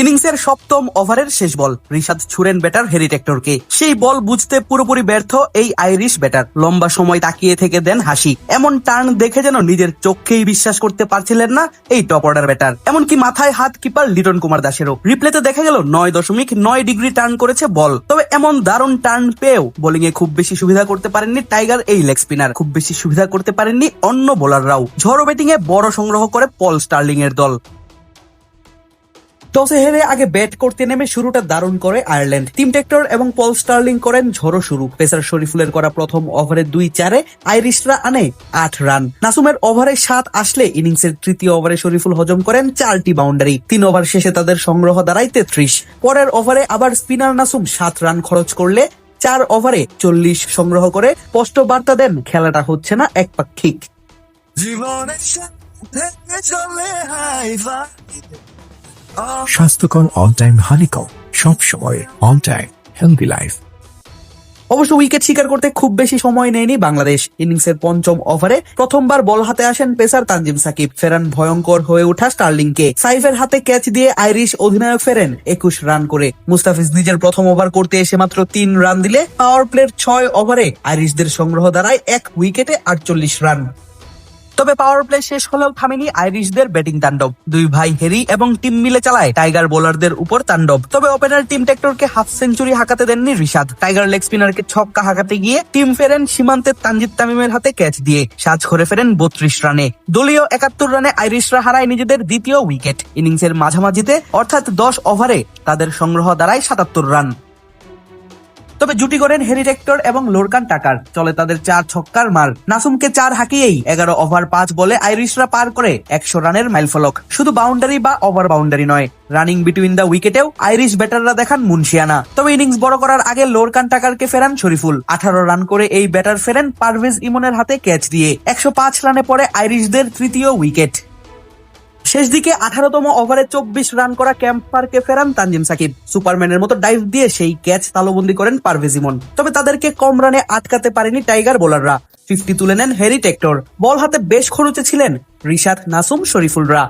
ইনিংসের সপ্তম ওভারের শেষ বল, রিশাদ ছুড়েন ব্যাটার হেরি টেক্টরকে। সেই বল বুঝতে পুরোপুরি ব্যর্থ এই আইরিশ ব্যাটার। লম্বা সময় তাকিয়ে থেকে দেন হাসি। এমন টার্ন দেখে যেন নিজের চোখকেই বিশ্বাস করতে পারছিলেন না এই টপ অর্ডার ব্যাটার। এমনকি মাথায় হাত কিপার লিটন কুমার দাসেরও। রিপ্লেতে দেখা গেল নয় দশমিক নয় ডিগ্রি টার্ন করেছে বল। তবে এমন দারুণ টার্ন পেয়েও বোলিং এ খুব বেশি সুবিধা করতে পারেননি টাইগার এই লেগ স্পিনার। খুব বেশি সুবিধা করতে পারেননি অন্য বোলাররাও। ঝড়ো ব্যাটিং এ বড় সংগ্রহ করে পল স্টার্লিং এর দল। টসে হেরে আগে ব্যাট করতে নেমে শুরুটা দারুণ করে আয়ারল্যান্ড। টিম টেক্টর এবং পল স্টার্লিং করেন ঝড়ো শুরু। পেসার শরীফুলের করা প্রথম ওভারে দুই চারে আইরিশরা আনে আট রান। নাসুমের ওভারে সাত আসলে ইনিংসের তৃতীয় ওভারে শরীফুল হজম করেন চারটি বাউন্ডারি। তিন ওভার শেষে তাদের সংগ্রহ দাঁড়ায় তেত্রিশ পরের ওভারে আবার স্পিনার নাসুম সাত রান খরচ করলে চার ওভারে চল্লিশ সংগ্রহ করে স্পষ্ট বার্তা দেন, খেলাটা হচ্ছে না একপাক্ষিক জীবনের স্বাস্থ্যকর অল টাইম হানিকম সব সময় অল টাইম হেলদি লাইফ অবশ্য উইকেট শিকার করতে খুব বেশি সময় নেয়নি বাংলাদেশ। ইনিংসের পঞ্চম ওভারে প্রথমবার বল হাতে আসেন পেসার তানজিম সাকিব। ফেরান ভয়ঙ্কর হয়ে ওঠা স্টার্লিংকে সাইফের হাতে ক্যাচ দিয়ে আইরিশ অধিনায়ক ফেরেন একুশ রান করে। মুস্তাফিজ নিজের প্রথম ওভার করতে এসে মাত্র তিন রান দিলে পাওয়ার প্লের ছয় ওভারে আইরিশদের সংগ্রহ দাঁড়ায় এক উইকেটে আটচল্লিশ রান। তবে পাওয়ার প্লে শেষ হলেও থামেনি আইরিশদের ব্যাটিং তাণ্ডব। দুই ভাই হেরি এবং টিম মিলে চালায় টাইগার বোলারদের উপর তাণ্ডব। তবে ওপেনার টিম টেক্টরকে হাফ সেঞ্চুরি হাঁকাতে দেননি রিশাদ। টাইগার লেগ স্পিনারকে ছক্কা হাঁকাতে গিয়ে টিম ফেরেন সীমান্তের তানজিদ তামিমের হাতে ক্যাচ দিয়ে। সাজ করে ফেরেন বত্রিশ রানে। দলীয় একাত্তর রানে আইরিশরা হারায় নিজেদের দ্বিতীয় উইকেট ইনিংসের মাঝামাঝিতে, অর্থাৎ দশ ওভারে তাদের সংগ্রহ দাঁড়ায় সাতাত্তর রান। তবে জুটি করেন হেরি টেক্টর এবং লোরকান টাকার। চলে তাদের চার ছক্কার মার। নাসুমকে চার হাঁকিয়েই এগারো ওভার পাঁচ বলে আইরিশরা পার করে একশো রানের মাইলফলক। শুধু বাউন্ডারি বা ওভার বাউন্ডারি নয় রানিং বিটুইন দ্য উইকেটেও আইরিশ ব্যাটাররা দেখান মুন্সিয়ানা তবে ইনিংস বড় করার আগে লোরকান টাকারকে ফেরান শরীফুল। আঠারো রান করে এই ব্যাটার ফেরেন পারভেজ ইমনের হাতে ক্যাচ দিয়ে। একশো পাঁচ রানে পরে আইরিশদের তৃতীয় উইকেট। শেষ দিকে আঠারোতম ওভারে চব্বিশ রান করা ক্যাম্প পার্কে ফেরান তানজিম সাকিব। সুপারম্যানের মতো ডাইভ দিয়ে সেই ক্যাচ তালবন্দি করেন পারভেজিমন তবে তাদেরকে কম রানে আটকাতে পারেনি টাইগার বোলাররা। ফিফটি তুলে নেন হ্যারি টেক্টর। বল হাতে বেশ খরচে ছিলেন রিশাদ নাসুম শরীফুলরা